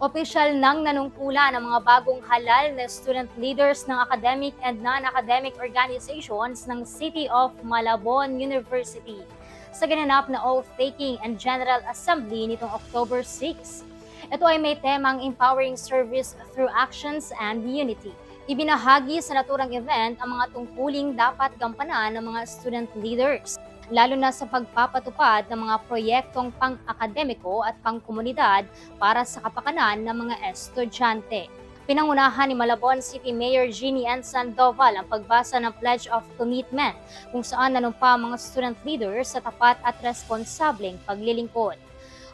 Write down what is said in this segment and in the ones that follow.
Opisyal nang nanungkula ng mga bagong halal na student leaders ng academic and non-academic organizations ng City of Malabon University sa ginanap na oath-taking and General Assembly nitong October 6. Ito ay may temang Empowering Service Through Actions and Unity. Ibinahagi sa naturang event ang mga tungkuling dapat gampanan ng mga student leaders lalo na sa pagpapatupad ng mga proyektong pang-akademiko at pang-komunidad para sa kapakanan ng mga estudyante. Pinangunahan ni Malabon City Mayor Jeannie N. Sandoval ang pagbasa ng Pledge of Commitment kung saan nanumpa ang mga student leaders sa tapat at responsableng paglilingkod.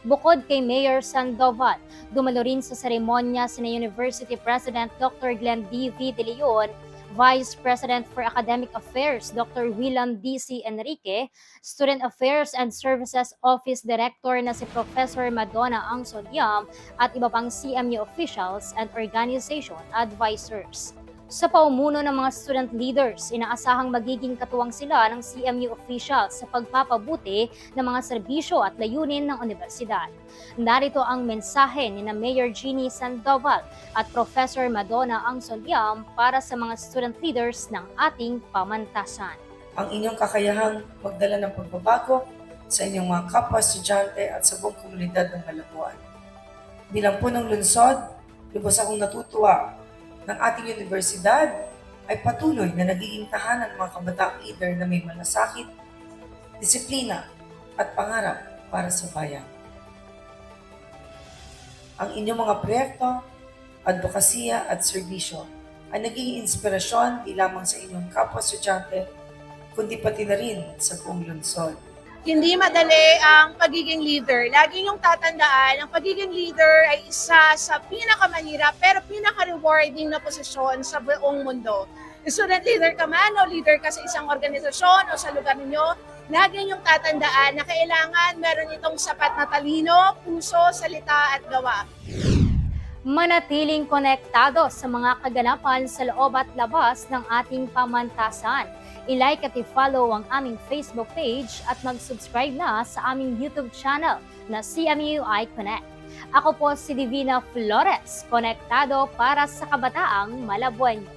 Bukod kay Mayor Sandoval, dumalo rin sa seremonya sina University President Dr. Glenn D. V. De Leon, Vice President for Academic Affairs Dr. William D.C. Enrique, Student Affairs and Services Office Director na si Professor Madonna Angsodyam at iba pang CMU officials and organization advisors. Sa paumuno ng mga student leaders, inaasahang magiging katuwang sila ng CMU officials sa pagpapabuti ng mga serbisyo at layunin ng universidad. Narito ang mensahe ni na Mayor Jeannie Sandoval at Professor Madonna Angsolyam para sa mga student leaders ng ating pamantasan. ang inyong kakayahang magdala ng pagbabago sa inyong mga kapwa estudyante at sa buong komunidad ng Malabuan. Bilang punong lungsod, lubos akong natutuwa ng ating universidad ay patuloy na nagiging tahanan ng mga kabataang leader na may malasakit, disiplina at pangarap para sa bayan. Ang inyong mga proyekto, advokasya at serbisyo ay naging inspirasyon di lamang sa inyong kapwa estudyante kundi pati na rin sa buong lungsod. Hindi madali ang pagiging leader. Lagi yung tatandaan, ang pagiging leader ay isa sa pinakamahirap pero pinaka-rewarding na posisyon sa buong mundo. Student leader ka man o leader ka sa isang organisasyon o sa lugar ninyo, lagi yung tatandaan na kailangan meron itong sapat na talino, puso, salita at gawa. Manatiling konektado sa mga kaganapan sa loob at labas ng ating pamantasan. I-like at i-follow ang aming Facebook page at mag-subscribe na sa aming YouTube channel na CMUI Connect. Ako po si Divina Flores, konektado para sa kabataang Malabueño.